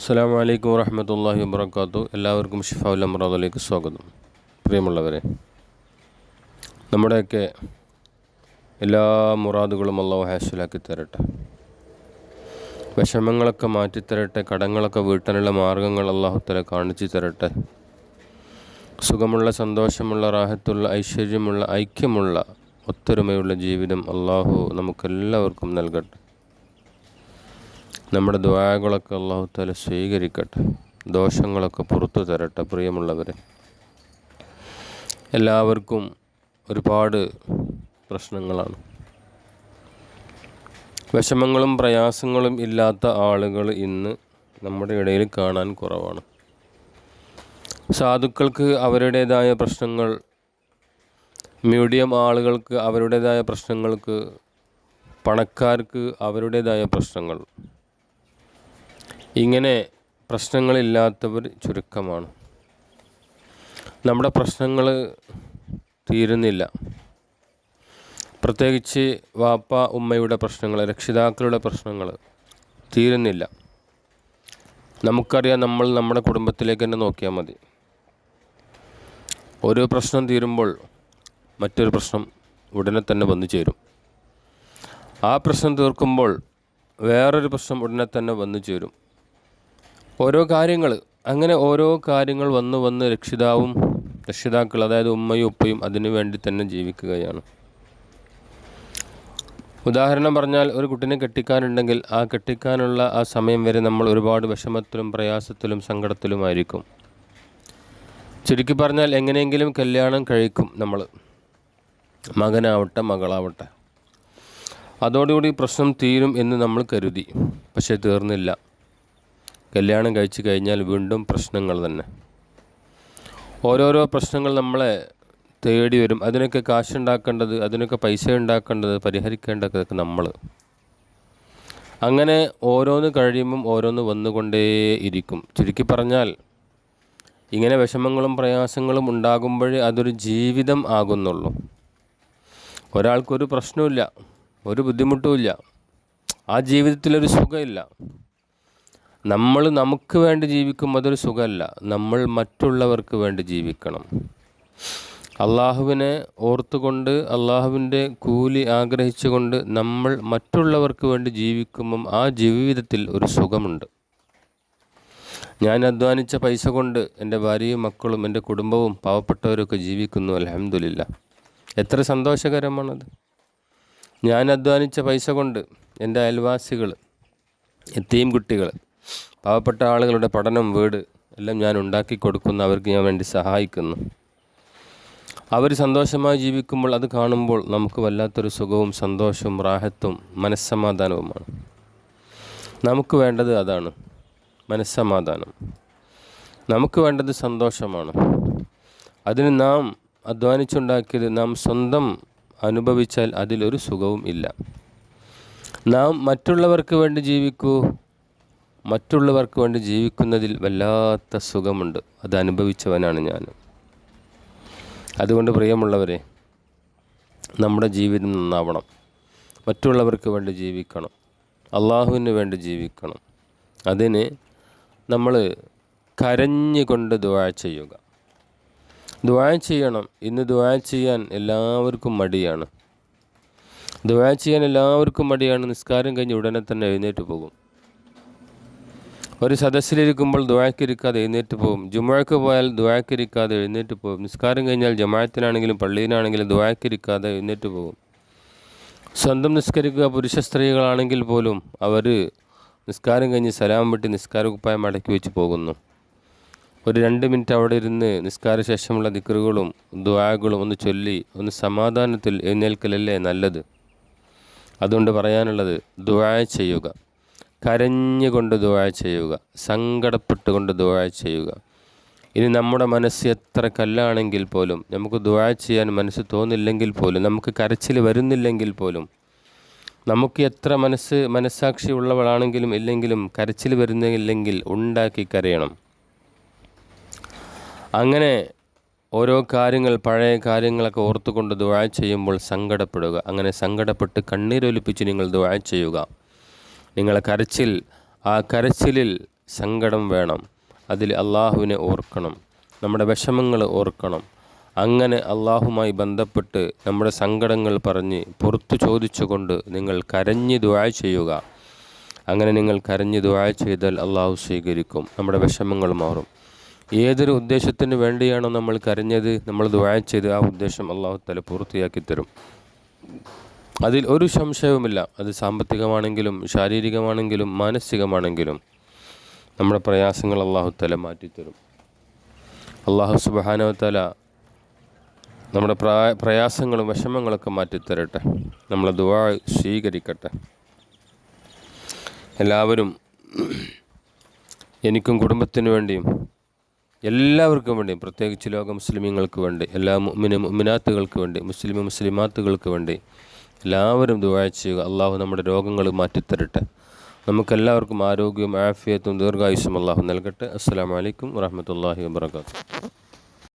അസ്സാം വലൈക്കും വറഹമത്തല്ലാഹി വാത്തു എല്ലാവർക്കും ഷിഫാഉൽ അമ്രാദിലേക്ക് സ്വാഗതം. പ്രിയമുള്ളവരെ നമ്മുടെയൊക്കെ എല്ലാ മുറാദുകളും അള്ളാഹു ഹാസിലാക്കി തരട്ടെ. വിഷമങ്ങളൊക്കെ മാറ്റിത്തരട്ടെ കടങ്ങളൊക്കെ വീട്ടാനുള്ള മാർഗങ്ങൾ അള്ളാഹുത്തല തല കാണിച്ചു തരട്ടെ. സുഖമുള്ള സന്തോഷമുള്ള റാഹത്തുള്ള ഐശ്വര്യമുള്ള ഐക്യമുള്ള ഒത്തൊരുമയുള്ള ജീവിതം അള്ളാഹു നമുക്കെല്ലാവർക്കും നൽകട്ടെ. നമ്മുടെ ദ്വാകളൊക്കെ അള്ളാഹുത്താല സ്വീകരിക്കട്ടെ. ദോഷങ്ങളൊക്കെ പുറത്തു തരട്ടെ പ്രിയമുള്ളവരെ. എല്ലാവർക്കും ഒരുപാട് പ്രശ്നങ്ങളാണ്. വിഷമങ്ങളും പ്രയാസങ്ങളും ഇല്ലാത്ത ആളുകൾ ഇന്ന് നമ്മുടെ ഇടയിൽ കാണാൻ കുറവാണ്. സാധുക്കൾക്ക് അവരുടേതായ പ്രശ്നങ്ങൾ മീഡിയം ആളുകൾക്ക് അവരുടേതായ പ്രശ്നങ്ങൾക്ക് പണക്കാർക്ക് അവരുടേതായ പ്രശ്നങ്ങൾ ഇങ്ങനെ പ്രശ്നങ്ങളില്ലാത്തവർ ചുരുക്കമാണ്. നമ്മുടെ പ്രശ്നങ്ങൾ തീരുന്നില്ല. പ്രത്യേകിച്ച് വാപ്പ ഉമ്മയുടെ പ്രശ്നങ്ങൾ രക്ഷിതാക്കളുടെ പ്രശ്നങ്ങൾ തീരുന്നില്ല. നമുക്കറിയാം നമ്മൾ നമ്മുടെ കുടുംബത്തിലേക്ക് തന്നെ നോക്കിയാൽ മതി. ഒരു പ്രശ്നം തീരുമ്പോൾ മറ്റൊരു പ്രശ്നം ഉടനെ തന്നെ വന്നു ചേരും. ആ പ്രശ്നം തീർക്കുമ്പോൾ വേറൊരു പ്രശ്നം ഉടനെ തന്നെ വന്നു ചേരും. ഓരോ കാര്യങ്ങൾ അങ്ങനെ ഓരോ കാര്യങ്ങൾ വന്ന് വന്ന് രക്ഷിതാവും രക്ഷിതാക്കൾ അതായത് ഉമ്മയും ഉപ്പയും അതിനു വേണ്ടി തന്നെ ജീവിക്കുകയാണ്. ഉദാഹരണം പറഞ്ഞാൽ ഒരു കുട്ടിനെ കെട്ടിക്കാനുണ്ടെങ്കിൽ ആ കെട്ടിക്കാനുള്ള ആ സമയം വരെ നമ്മൾ ഒരുപാട് വിഷമത്തിലും പ്രയാസത്തിലും സങ്കടത്തിലുമായിരിക്കും. ചുരുക്കി പറഞ്ഞാൽ എങ്ങനെയെങ്കിലും കല്യാണം കഴിക്കും നമ്മൾ. മകനാവട്ടെ മകളാവട്ടെ. അതോടുകൂടി പ്രശ്നം തീരും എന്ന് നമ്മൾ കരുതി. പക്ഷേ തീർന്നില്ല. കല്യാണം കഴിച്ചു കഴിഞ്ഞാൽ വീണ്ടും പ്രശ്നങ്ങൾ തന്നെ. ഓരോരോ പ്രശ്നങ്ങൾ നമ്മളെ തേടി വരും. അതിനൊക്കെ കാശുണ്ടാക്കേണ്ടത് അതിനൊക്കെ പൈസ ഉണ്ടാക്കേണ്ടത് പരിഹരിക്കേണ്ടതൊക്കെ നമ്മൾ. അങ്ങനെ ഓരോന്ന് കഴിയുമ്പം ഓരോന്ന് വന്നുകൊണ്ടേയിരിക്കും ചുരുക്കി പറഞ്ഞാൽ ഇങ്ങനെ വിഷമങ്ങളും പ്രയാസങ്ങളും ഉണ്ടാകുമ്പോഴേ അതൊരു ജീവിതം ആകുന്നുള്ളൂ. ഒരാൾക്കൊരു പ്രശ്നമില്ല ഒരു ബുദ്ധിമുട്ടുമില്ല. ആ ജീവിതത്തിലൊരു സുഖമില്ല. നമ്മൾ നമുക്ക് വേണ്ടി ജീവിക്കുമ്പോൾ അതൊരു സുഖമല്ല. നമ്മൾ മറ്റുള്ളവർക്ക് വേണ്ടി ജീവിക്കണം. അള്ളാഹുവിനെ ഓർത്തുകൊണ്ട് അള്ളാഹുവിന്റെ കൂലി ആഗ്രഹിച്ചുകൊണ്ട് നമ്മൾ മറ്റുള്ളവർക്ക് വേണ്ടി ജീവിക്കുമ്പം ആ ജീവിതത്തിൽ ഒരു സുഖമുണ്ട്. ഞാൻ അധ്വാനിച്ച പൈസ കൊണ്ട് എന്റെ ഭാര്യയും മക്കളും എന്റെ കുടുംബവും പാവപ്പെട്ടവരൊക്കെ ജീവിക്കുന്നു അലഹമില്ല എത്ര സന്തോഷകരമാണത്. ഞാൻ അധ്വാനിച്ച പൈസ കൊണ്ട് എന്റെ അയൽവാസികൾ എത്തിയും കുട്ടികൾ പാവപ്പെട്ട ആളുകളുടെ പഠനം വീട് എല്ലാം ഞാൻ ഉണ്ടാക്കി കൊടുക്കുന്നു. അവർക്ക് ഞാൻ വേണ്ടി സഹായിക്കുന്നു. അവർ സന്തോഷമായി ജീവിക്കുമ്പോൾ അത് കാണുമ്പോൾ നമുക്ക് വല്ലാത്തൊരു സുഖവും സന്തോഷവും റാഹത്തും മനസ്സമാധാനവുമാണ്. നമുക്ക് വേണ്ടത് അതാണ്. മനസ്സമാധാനം. നമുക്ക് വേണ്ടത് സന്തോഷമാണ്. അതിന് നാം അധ്വാനിച്ചുണ്ടാക്കിയത് നാം സ്വന്തം അനുഭവിച്ചാൽ അതിലൊരു സുഖവും ഇല്ല. നാം മറ്റുള്ളവർക്ക് വേണ്ടി ജീവിക്കൂ. മറ്റുള്ളവർക്ക് വേണ്ടി ജീവിക്കുന്നതിൽ വല്ലാത്ത സുഖമുണ്ട്. അത് അനുഭവിച്ചവനാണ് ഞാൻ. അതുകൊണ്ട് പ്രിയമുള്ളവരെ നമ്മുടെ ജീവിതം നന്നാവണം. മറ്റുള്ളവർക്ക് വേണ്ടി ജീവിക്കണം. അള്ളാഹുവിന് വേണ്ടി ജീവിക്കണം. അതിന് നമ്മൾ കരഞ്ഞുകൊണ്ട് ദുവാ ചെയ്യുക. ദുവാ ചെയ്യണം. ഇന്ന് ദുവാ ചെയ്യാൻ എല്ലാവർക്കും മടിയാണ്. ദുവാ ചെയ്യാൻ എല്ലാവർക്കും മടിയാണ്. നിസ്കാരം കഴിഞ്ഞ് ഉടനെ തന്നെ എഴുന്നേറ്റ് പോകും. ഒരു സദസ്സിലിരിക്കുമ്പോൾ ദുവാക്കിരിക്കാതെ എഴുന്നേറ്റ് പോകും ജുമാക്ക് പോയാൽ ദുവാക്കിരിക്കാതെ എഴുന്നേറ്റ് പോകും നിസ്കാരം കഴിഞ്ഞാൽ ജമാത്തിനാണെങ്കിലും പള്ളിയിലാണെങ്കിലും ദുവാക്കിരിക്കാതെ എഴുന്നേറ്റ് പോകും സ്വന്തം നിസ്കരിക്കുക പുരുഷ സ്ത്രീകളാണെങ്കിൽ പോലും അവർ നിസ്കാരം കഴിഞ്ഞ് സലാം വിട്ട് നിസ്കാര കുപ്പായം അടക്കി വെച്ച് പോകുന്നു. ഒരു രണ്ട് മിനിറ്റ് അവിടെ ഇരുന്ന് നിസ്കാര ശേഷമുള്ള ദിക്കറുകളും ദുവാകളും ഒന്ന് ചൊല്ലി ഒന്ന് സമാധാനത്തിൽ എഴുന്നേൽക്കലല്ലേ നല്ലത്? അതുകൊണ്ട് പറയാനുള്ളത് ദുവാ ചെയ്യുക. കരഞ്ഞുകൊണ്ട് ദുവാ ചെയ്യുക സങ്കടപ്പെട്ടുകൊണ്ട് ദുവാ ചെയ്യുക. ഇനി നമ്മുടെ മനസ്സ് എത്ര കല്ലാണെങ്കിൽ പോലും നമുക്ക് ദുവാ ചെയ്യാൻ മനസ്സ് തോന്നില്ലെങ്കിൽ പോലും നമുക്ക് കരച്ചിൽ വരുന്നില്ലെങ്കിൽ പോലും നമുക്ക് എത്ര മനസ്സ് മനസ്സാക്ഷി ഉള്ളവളാണെങ്കിലും ഇല്ലെങ്കിലും കരച്ചിൽ വരുന്നില്ലെങ്കിൽ ഉണ്ടാക്കി കരയണം. അങ്ങനെ ഓരോ കാര്യങ്ങൾ പഴയ കാര്യങ്ങളൊക്കെ ഓർത്തുകൊണ്ട് ദുവാ ചെയ്യുമ്പോൾ സങ്കടപ്പെടുക. അങ്ങനെ സങ്കടപ്പെട്ട് കണ്ണീരൊലിപ്പിച്ച് നിങ്ങൾ ദുവാ ചെയ്യുക. നിങ്ങളെ കരച്ചിൽ ആ കരച്ചിലിൽ സങ്കടം വേണം. അതിൽ അള്ളാഹുവിനെ ഓർക്കണം. നമ്മുടെ വിഷമങ്ങൾ ഓർക്കണം. അങ്ങനെ അള്ളാഹുമായി ബന്ധപ്പെട്ട് നമ്മുടെ സങ്കടങ്ങൾ പറഞ്ഞ് പുറത്തു ചോദിച്ചുകൊണ്ട് നിങ്ങൾ കരഞ്ഞ് ദുആ ചെയ്യുക. അങ്ങനെ നിങ്ങൾ കരഞ്ഞ് ദുആ ചെയ്താൽ അള്ളാഹു സ്വീകരിക്കും. നമ്മുടെ വിഷമങ്ങൾ മാറും. ഏതൊരു ഉദ്ദേശത്തിന് വേണ്ടിയാണോ നമ്മൾ കരഞ്ഞത് നമ്മൾ ദുആ ചെയ്ത് ആ ഉദ്ദേശം അള്ളാഹു തല പൂർത്തിയാക്കി തരും. അതിൽ ഒരു സംശയവുമില്ല. അത് സാമ്പത്തികമാണെങ്കിലും ശാരീരികമാണെങ്കിലും മാനസികമാണെങ്കിലും നമ്മുടെ പ്രയാസങ്ങൾ അള്ളാഹു തല മാറ്റിത്തരും. അള്ളാഹു സുബാനവത്തല നമ്മുടെ പ്രായ പ്രയാസങ്ങളും വിഷമങ്ങളൊക്കെ മാറ്റിത്തരട്ടെ. നമ്മളെ ദുആ സ്വീകരിക്കട്ടെ. എല്ലാവരും എനിക്കും കുടുംബത്തിന് വേണ്ടിയും എല്ലാവർക്കും വേണ്ടിയും പ്രത്യേകിച്ച് ലോക മുസ്ലിമീങ്ങൾക്ക് വേണ്ടി എല്ലാ മുഅ്മിന മുമിനാത്തുകൾക്ക് വേണ്ടി മുസ്ലിം മുസ്ലിമാത്തുകൾക്ക് വേണ്ടി എല്ലാവരും ദുആ ചെയ്യുക. അള്ളാഹു നമ്മുടെ രോഗങ്ങൾ മാറ്റിത്തരട്ടെ. നമുക്കെല്ലാവർക്കും ആരോഗ്യവും ആഫിയത്തും ദീർഘായുസ്സും അള്ളാഹു നൽകട്ടെ. അസ്സാം അലൈക്കും വാഹമത്തല്ലാഹി വബറകാതുഹു.